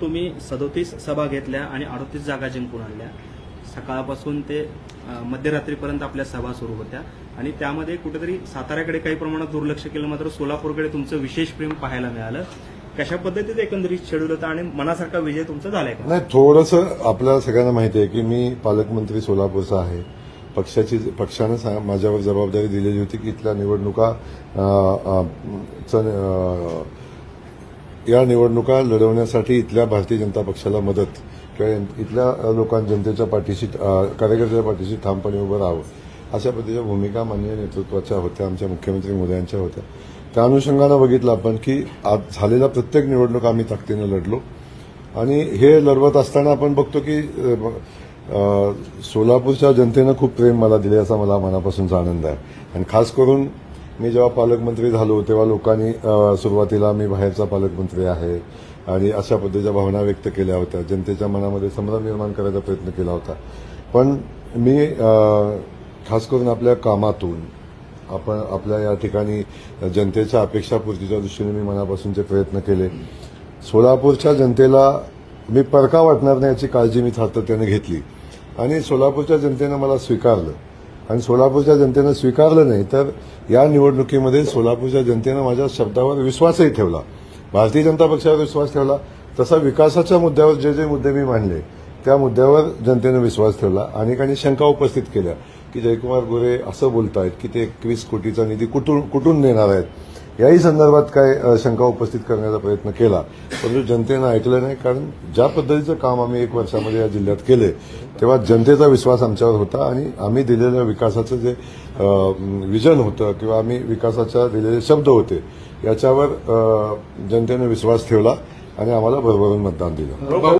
तुम्ही सदोतीस सभा घेतल्या आणि अडोतीस जागा जिंकून आणल्या. सकाळपासून ते मध्यरात्रीपर्यंत आपल्या सभा सुरू होत्या. आणि त्यामध्ये कुठेतरी साताऱ्याकडे काही प्रमाणात दुर्लक्ष केलं मात्र सोलापूरकडे तुमचं विशेष प्रेम पाहायला मिळालं. कशा पद्धतीत एकंदरीत शेड्यूल होतं आणि मनासारखा विजय तुमचा झालाय का? नाही थोडंसं आपल्याला सगळ्यांना माहिती आहे की मी पालकमंत्री सोलापूरचा आहे. पक्षाची पक्षानं माझ्यावर जबाबदारी दिलेली होती की इथल्या निवडणुका च- या निवडणुका लढवण्यासाठी इथल्या भारतीय जनता पक्षाला मदत किंवा इथल्या लोकां जनतेच्या पाठीशी कार्यकर्त्याच्या पाठीशी ठामपणे उभं राहावं अशा पद्धतीच्या भूमिका माननीय नेतृत्वाच्या होत्या आमच्या मुख्यमंत्री मोदयांच्या होत्या. त्या अनुषंगानं बघितलं आपण की आज झालेल्या प्रत्येक निवडणूक आम्ही ताकदीनं लढलो. आणि हे लढवत असताना आपण बघतो की सोलापूरच्या जनतेनं खूप प्रेम मला दिले असा मला मनापासूनचा आनंद आहे. आणि खास करून मी जेव्हा पालकमंत्री झालो तेव्हा लोकांनी सुरुवातीला मी बाहेरचा पालकमंत्री आहे. आणि अशा पद्धतीच्या भावना व्यक्त केल्या होत्या. जनतेच्या मनामध्ये संभ्रम निर्माण करायचा प्रयत्न केला होता. पण मी खास करून आपल्या कामातून आपण आपल्या या ठिकाणी जनतेच्या अपेक्षापूर्तीच्या दृष्टीने मी मनापासूनचे प्रयत्न केले. सोलापूरच्या जनतेला मी परका वाटणार नाही याची काळजी मी सातत्याने घेतली. आणि सोलापूरच्या जनतेनं मला स्वीकारलं. आणि सोलापूरच्या जनतेनं स्वीकारलं नाही तर या निवडणुकीमध्ये सोलापूरच्या जनतेनं माझ्या शब्दावर विश्वासही ठेवला. भारतीय जनता पक्षावर विश्वास ठेवला. तसा विकासाच्या मुद्द्यावर जे जे मुद्दे मी मांडले त्या मुद्द्यावर जनतेनं विश्वास ठेवला. अनेकांनी शंका उपस्थित केल्या की जयकुमार गोरे असं बोलतायत की ते एकवीस कोटीचा निधी कुठून कुठून नेणार आहेत? याही संदर्भात काय शंका उपस्थित करण्याचा प्रयत्न केला. परंतु जनतेनं ऐकलं नाही कारण ज्या पद्धतीचं काम आम्ही एक वर्षामध्ये या जिल्ह्यात केले तेव्हा जनतेचा विश्वास आमच्यावर होता आणि आम्ही दिलेल्या विकासाचं जे विजन होतं किंवा आम्ही विकासाच्या दिलेले शब्द होते याच्यावर जनतेने जनतेनं विश्वास ठेवला आणि आम्हाला भरभरून मतदान दिलं.